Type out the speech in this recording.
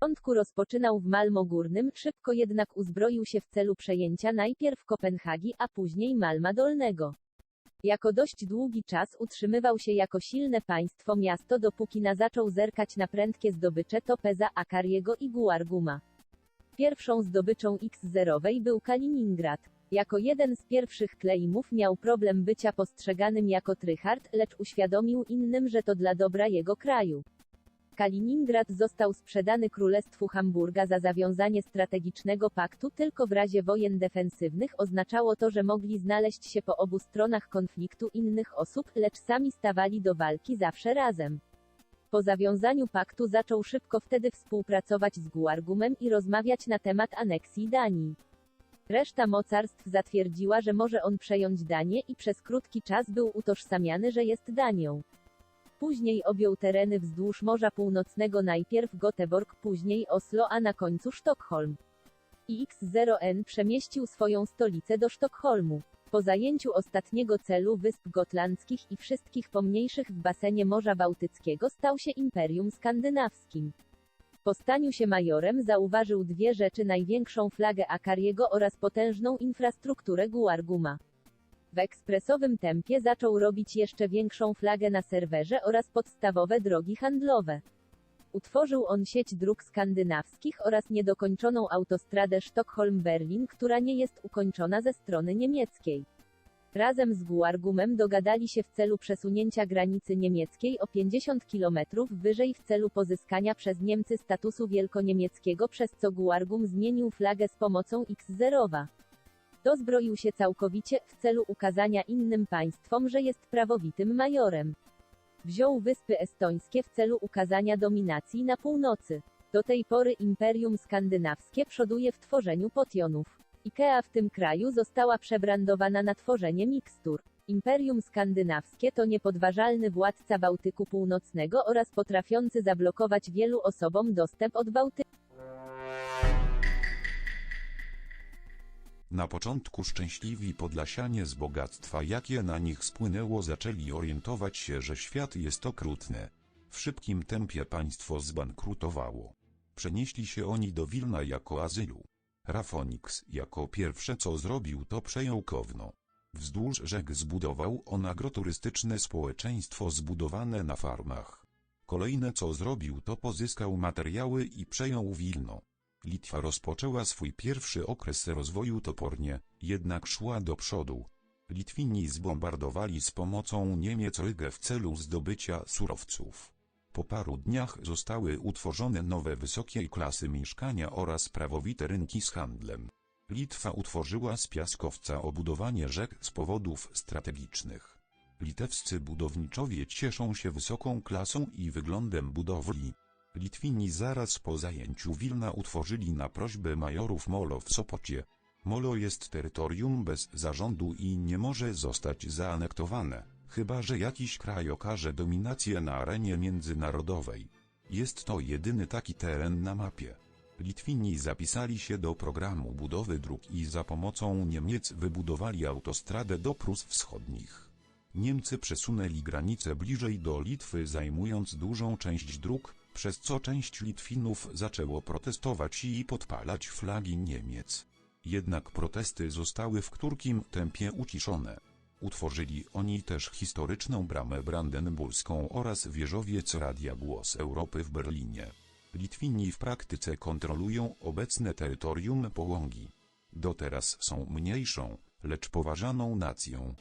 początku rozpoczynał w Malmo Górnym, szybko jednak uzbroił się w celu przejęcia najpierw Kopenhagi, a później Malma Dolnego. Jako dość długi czas utrzymywał się jako silne państwo miasto dopóki na zaczął zerkać na prędkie zdobycze Topeza, Akariego i Guarguma. Pierwszą zdobyczą X-zerowej był Kaliningrad. Jako jeden z pierwszych klejmów miał problem bycia postrzeganym jako tryhard, lecz uświadomił innym, że to dla dobra jego kraju. Kaliningrad został sprzedany Królestwu Hamburga za zawiązanie strategicznego paktu tylko w razie wojen defensywnych oznaczało to, że mogli znaleźć się po obu stronach konfliktu innych osób, lecz sami stawali do walki zawsze razem. Po zawiązaniu paktu zaczął szybko wtedy współpracować z Guargumem i rozmawiać na temat aneksji Danii. Reszta mocarstw zatwierdziła, że może on przejąć Danię i przez krótki czas był utożsamiany, że jest Danią. Później objął tereny wzdłuż Morza Północnego najpierw Göteborg, później Oslo, a na końcu Sztokholm. I X0N przemieścił swoją stolicę do Sztokholmu. Po zajęciu ostatniego celu Wysp Gotlandzkich i wszystkich pomniejszych w basenie Morza Bałtyckiego stał się Imperium Skandynawskim. Po staniu się majorem zauważył dwie rzeczy największą flagę Akariego oraz potężną infrastrukturę Guarguma. W ekspresowym tempie zaczął robić jeszcze większą flagę na serwerze oraz podstawowe drogi handlowe. Utworzył on sieć dróg skandynawskich oraz niedokończoną autostradę Sztokholm-Berlin, która nie jest ukończona ze strony niemieckiej. Razem z Guargumem dogadali się w celu przesunięcia granicy niemieckiej o 50 km wyżej w celu pozyskania przez Niemcy statusu wielkoniemieckiego, przez co Guargum zmienił flagę z pomocą X-zerowa. Dozbroił się całkowicie, w celu ukazania innym państwom, że jest prawowitym majorem. Wziął Wyspy Estońskie w celu ukazania dominacji na północy. Do tej pory Imperium Skandynawskie przoduje w tworzeniu potionów. IKEA w tym kraju została przebrandowana na tworzenie mikstur. Imperium Skandynawskie to niepodważalny władca Bałtyku Północnego oraz potrafiący zablokować wielu osobom dostęp od Bałtyku. Na początku szczęśliwi Podlasianie z bogactwa jakie na nich spłynęło zaczęli orientować się, że świat jest okrutny. W szybkim tempie państwo zbankrutowało. Przenieśli się oni do Wilna jako azylu. Rafonix jako pierwsze co zrobił to przejął Kowno. Wzdłuż rzek zbudował on agroturystyczne społeczeństwo zbudowane na farmach. Kolejne co zrobił to pozyskał materiały i przejął Wilno. Litwa rozpoczęła swój pierwszy okres rozwoju topornie, jednak szła do przodu. Litwini zbombardowali z pomocą Niemiec Rygę w celu zdobycia surowców. Po paru dniach zostały utworzone nowe wysokiej klasy mieszkania oraz prawowite rynki z handlem. Litwa utworzyła z piaskowca obudowanie rzek z powodów strategicznych. Litewscy budowniczowie cieszą się wysoką klasą i wyglądem budowli. Litwini zaraz po zajęciu Wilna utworzyli na prośbę majorów Molo w Sopocie. Molo jest terytorium bez zarządu i nie może zostać zaanektowane, chyba że jakiś kraj okaże dominację na arenie międzynarodowej. Jest to jedyny taki teren na mapie. Litwini zapisali się do programu budowy dróg i za pomocą Niemiec wybudowali autostradę do Prus Wschodnich. Niemcy przesunęli granice bliżej do Litwy zajmując dużą część dróg, przez co część Litwinów zaczęło protestować i podpalać flagi Niemiec. Jednak protesty zostały w krótkim tempie uciszone. Utworzyli oni też historyczną bramę brandenburską oraz wieżowiec Radia Głos Europy w Berlinie. Litwini w praktyce kontrolują obecne terytorium Połągi. Do teraz są mniejszą, lecz poważaną nacją.